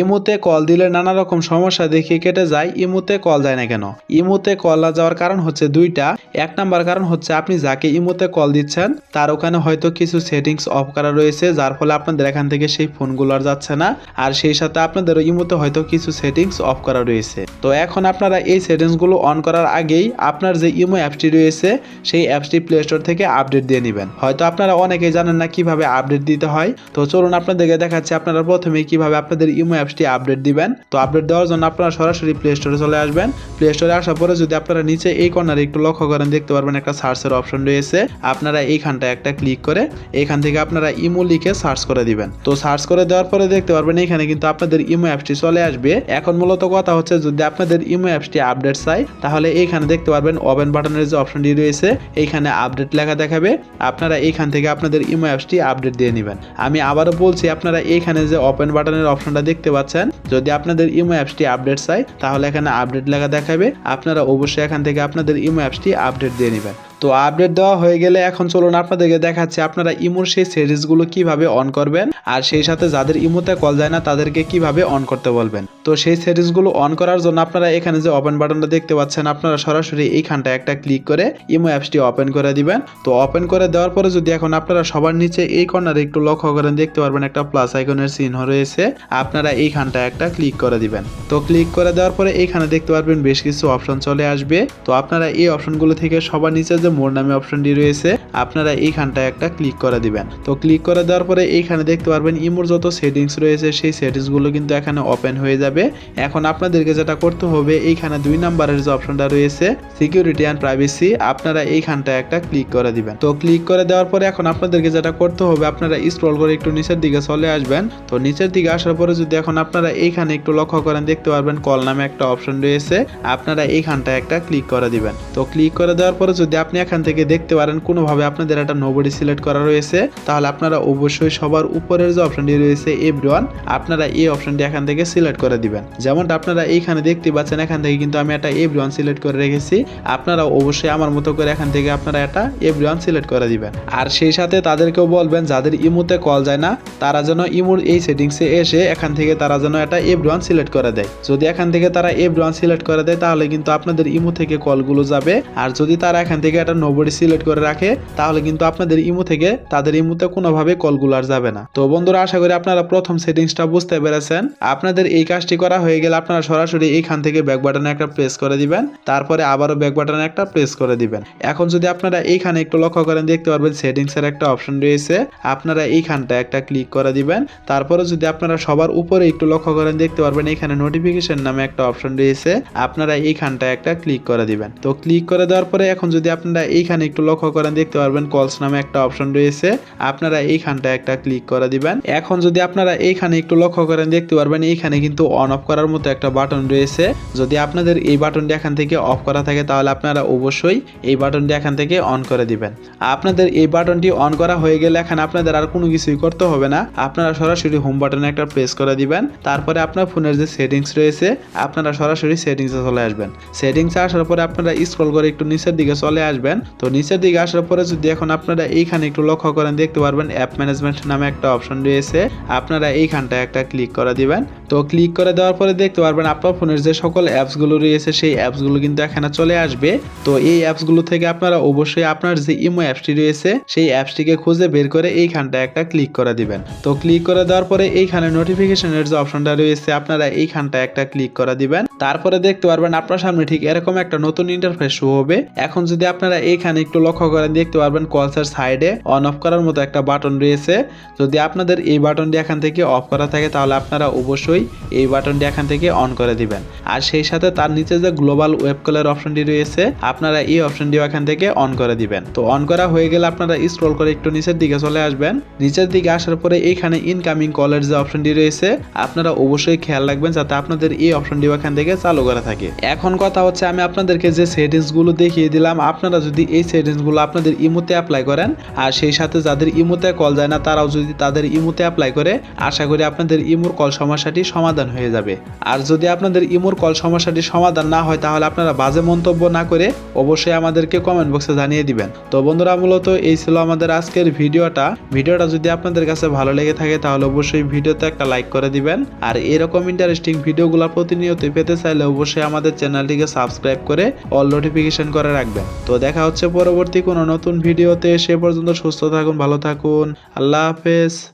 ইমুতে কল দিলে নানা রকম সমস্যা দেখে কেটে যায়, ইমুতে কল যায় না কেন? ইমুতে কল না যাওয়ার কারণ হচ্ছে দুইটা। এক নাম্বার কারণ হচ্ছে আপনি যাকে ইমুতে কল দিচ্ছেন, তার ওখানে হয়তো কিছু সেটিংস অফ করা রয়েছে, যার ফলে আপনাদের এখান থেকে সেই ফোনগুলো আর যাচ্ছে না। আর সেই সাথে আপনাদের ইমুতে হয়তো কিছু সেটিংস অফ করা রয়েছে। তো এখন আপনারা এই সেটিংসগুলো অন করার আগেই আপনার যে ইমো অ্যাপসটি রয়েছে, সেই অ্যাপসটি প্লে স্টোর থেকে আপডেট দিয়ে নেবেন। হয়তো আপনারা অনেকেই জানেন না কীভাবে আপডেট দিতে হয়। তো চলুন আপনাদেরকে দেখাচ্ছি আপনারা প্রথমে কীভাবে আপনাদের ইমো অ্যাপসটি আপডেট দিবেন। তো আপডেট দেওয়ার জন্য আপনারা সরাসরি প্লে স্টোরে চলে আসবেন। প্লে স্টোরে আসার পরে যদি আপনারা নিচে এই কর্নারে একটু লক্ষ্য করেন, দেখতে পারবেন একটা সার্চের অপশন রয়েছে। আপনারা এইখানটা একটা ক্লিক করে এখান থেকে আপনারা ইমো লিখে সার্চ করে দিবেন। তো সার্চ করে দেওয়ার পরে দেখতে পারবেন এখানে কিন্তু আপনাদের ইমো অ্যাপসটি চলে আসবে। এখন মূলত কথা হচ্ছে, যদি আপনাদের ইমো অ্যাপসটি আপডেট চাই, তাহলে এইখানে দেখতে পারবেন ওপেন বাটনের যে অপশনটি রয়েছে, এইখানে আপডেট লেখা দেখাবে। আপনারা এইখান থেকে আপনাদের ইমো অ্যাপসটি আপডেট দিয়ে নেবেন। আমি আবারও বলছি, আপনারা এইখানে যে ওপেন বাটনের অপশনটা দেখতে পাচ্ছেন। যদি আপনাদের ইমো অ্যাপসটি আপডেট চাই তাহলে এখানে আপডেট লেখা দেখাবে। আপনারা অবশ্যই এখান থেকে আপনাদের ইমো অ্যাপসটি আপডেট দিয়ে নেবেন। তো আপডেট দেওয়া হয়ে গেলে এখন চলুন আপনাদেরকে দেখাচ্ছি আপনারা ইমোর সেই সিরিজগুলো কীভাবে অন করবেন আর সেই সাথে যাদের ইমোতে কল যায় না, তাদেরকে কীভাবে অন করতে বলবেন। তো সেই সিরিজগুলো অন করার জন্য আপনারা এখানে যে ওপেন বাটনটা দেখতে পাচ্ছেন, আপনারা সরাসরি এইখানটা একটা ক্লিক করে ইমো অ্যাপসটি ওপেন করে দিবেন। তো ওপেন করে দেওয়ার পরে যদি এখন আপনারা সবার নিচে এই কর্নারে একটু লক্ষ্য করেন, দেখতে পারবেন একটা প্লাস আইকনের চিহ্ন রয়েছে। আপনারা এইখানটা একটা ক্লিক করে দিবেন। তো ক্লিক করে দেওয়ার পরে এইখানে দেখতে পারবেন বেশ কিছু অপশন চলে আসবে। তো আপনারা এই অপশনগুলো থেকে সবার নিচে যে মোর নামে অপশনটি রয়েছে, আপনারা এইখানটায় একটা ক্লিক করে দিবেন। তো ক্লিক করে দেওয়ার পরে এইখানে দেখতে পারবেন ইমোর যত সেটিংস রয়েছে, সেই সেটিংসগুলো কিন্তু এখানে ওপেন হয়ে যাবে। এখন আপনাদেরকে যেটা করতে হবে, এইখানে দুই নাম্বারের যে অপশনটা রয়েছে সিকিউরিটি অ্যান্ড প্রাইভেসি আপনারা এইখানটায় একটা ক্লিক করে দিবেন। তো ক্লিক করে দেওয়ার পরে এখন আপনাদেরকে যেটা করতে হবে, আপনারা স্ক্রল করে একটু নিচের দিকে চলে আসবেন। তো নিচের দিকে আসার পরে যদি এখন আপনারা এইখানে একটু লক্ষ্য করেন, দেখতে পারবেন কল নামে একটা অপশন রয়েছে, আপনারা এইখানটায় একটা ক্লিক করে দিবেন। তো ক্লিক করে দেওয়ার পরে যদি আপনি এখান থেকে দেখতে পারেন, কোনোভাবে আপনাদের একটা নোবডি সিলেক্ট করা রয়েছে। তাহলে আপনারা অবশ্যই সবার উপরের যে অপশনটি রয়েছে এভরিওয়ান আপনারা এই অপশনটি এখান থেকে সিলেক্ট করে দিবেন। যেমনটা আপনারা এইখানে দেখতে পাচ্ছেন, এখান থেকে কিন্তু আমি একটা এভরিওয়ান সিলেক্ট করে রেখেছি। আপনারা অবশ্যই আমার মতো করে এখান থেকে আপনারা একটা এভরিওয়ান সিলেক্ট করে দিবেন। আর সেই সাথে তাদেরকেও বলবেন, যাদের ইমোতে কল যায় না, তারা যেন ইমোর এই সেটিংসে এসে এখান থেকে তারা যেন একটা এভরিওয়ান সিলেক্ট করে দেয়। যদি এখান থেকে তারা এভরিওয়ান সিলেক্ট করে দেয়, তাহলে কিন্তু আপনাদের ইমো থেকে কলগুলো যাবে। আর যদি তারা এখান থেকে একটা নোবডি সিলেক্ট করে রাখে, তাহলে কিন্তু আপনাদের ইমো থেকে তাদের ইমোতে কোনোভাবে কলগুলো আর যাবে না। তো বন্ধুরা, আশা করি আপনারা প্রথম সেটিংসটা বুঝতে পেরেছেন। আপনাদের এই কাজটি করা হয়ে গেলে আপনারা সরাসরি এইখান থেকে ব্যাক বাটনে একটা প্রেস করে দিবেন, তারপরে আবারও ব্যাক বাটনে একটা প্রেস করে দিবেন। এখন যদি আপনারা এইখানে একটু লক্ষ্য করেন, দেখতে পারবেন সেটিংস এর একটা অপশন রয়েছে। আপনারা এইখানটা একটা ক্লিক করে দিবেন, তারপরে যদি আপনারা সবার উপরে একটু লক্ষ্য করেন, দেখতে পারবেন এখানে নোটিফিকেশন নামে একটা অপশন রয়েছে। আপনারা এইখানটা একটা ক্লিক করে দিবেন। তো ক্লিক করে দেওয়ার পরে এখন যদি আপনারা এইখানে একটু লক্ষ্য করেন, দেখতে পারবেন কলস নামে একটা অপশন রয়েছে। আপনারা এইখানটা একটা ক্লিক করে দিবেন। এখন যদি আপনারা এইখানে একটু লক্ষ্য করেন, দেখতে পারবেন এইখানে কিন্তু অন অফ করার মতো একটা বাটন রয়েছে। যদি আপনাদের এই বাটনটি এখান থেকে অফ করা থাকে, তাহলে আপনারা অবশ্যই এই বাটনটি এখান থেকে অন করে দিবেন। আপনাদের এই বাটনটি অন করা হয়ে গেলে এখন আপনাদের আর কোনো কিছুই করতে হবে না। আপনারা সরাসরি হোম বাটনে একটা প্রেস করে দিবেন। তারপরে আপনার ফোনের যে সেটিংস রয়েছে, আপনারা সরাসরি সেটিংসে চলে আসবেন। সেটিংসে আসার পরে আপনারা স্ক্রল করে একটু নিচের দিকে চলে আসবেন। তো নিচের দিকে আসার পরে যদি এখন আপনারা এইখানে একটু লক্ষ্য করেন, দেখতে পারবেন অ্যাপ ম্যানেজমেন্ট নামে একটা অপশন রয়েছে। আপনারা এইখানটা একটা ক্লিক করে দিবেন। তো ক্লিক করে দেওয়ার পরে দেখতে পারবেন আপনার ফোনের যে সকল অ্যাপসগুলো রয়েছে, সেই অ্যাপসগুলো কিন্তু এখানে চলে আসবে। তো এই অ্যাপসগুলো থেকে আপনারা অবশ্যই আপনার যে ইমো অ্যাপসটি রয়েছে, সেই অ্যাপসটিকে খুঁজে বের করে এইখানটা একটা ক্লিক করে দিবেন। তো ক্লিক করে দেওয়ার পরে এইখানে নোটিফিকেশনের যে অপশনটা রয়েছে, আপনারা এইখানটা একটা ক্লিক করে দিবেন। তারপরে দেখতে পারবেন আপনার সামনে ঠিক এরকম একটা নতুন ইন্টারফেস শো হবে। এখন যদি আপনারা এইখানে একটু লক্ষ্য করেন, দেখতে পারবেন কলসের সাইডে অন অফ করার মতো একটা বাটন রয়েছে। যদি আপনাদের এই বাটনটি এখান থেকে অফ করা থাকে, তাহলে আপনারা অবশ্যই এই বাটনটি এখান থেকে অন করে দিবেন। আর সেই সাথে তার নিচে যে গ্লোবাল ওয়েব কলের অপশনটি রয়েছে, আপনারা এই অপশনটিও এখান থেকে অন করে দিবেন। তো অন করা হয়ে গেলে আপনারা স্ক্রল করে একটু নিচের দিকে চলে আসবেন। নিচের দিকে আসার পরে এইখানে ইনকামিং কলের যে অপশনটি রয়েছে, আপনারা অবশ্যই খেয়াল রাখবেন যাতে আপনাদের এই অপশনটিও এখান থেকে চালু করা থাকে। এখন কথা হচ্ছে আমি আপনাদেরকে যে সেটিংসগুলো দেখিয়ে দিলাম, আপনারা যদি এই সেটিংসগুলো আপনাদের ইমোতে অ্যাপ্লাই করেন, আর সেই সাথে যাদের ইমোতে কল যায় না, তারাও যদি তাদের ইমোতে অ্যাপ্লাই করে, আশা করি আপনাদের ইমোর কল সমস্যাটি সমাধান হয়ে যাবে। আর যদি আপনাদের ইমোর কল সমস্যাটি সমাধান না হয়, তাহলে আপনারা বাজে মন্তব্য না করে অবশ্যই আমাদেরকে কমেন্ট বক্সে জানিয়ে দিবেন। তো বন্ধুরা, মূলত এই ছিল আমাদের আজকের ভিডিওটা। ভিডিওটা যদি আপনাদের কাছে ভালো লেগে থাকে, তাহলে অবশ্যই ভিডিওতে একটা লাইক করে দিবেন। আর এরকম ইন্টারেস্টিং ভিডিওগুলো প্রতিনিয়ত পেতে চাইলে অবশ্যই আমাদের চ্যানেলটিকে সাবস্ক্রাইব করে অল নোটিফিকেশন করে রাখবেন। তো দেখা হচ্ছে পরবর্তী কোনো নতুন ভিডিওতে। সে পর্যন্ত সুস্থ থাকুন, ভালো থাকুন। আল্লাহ হাফেজ।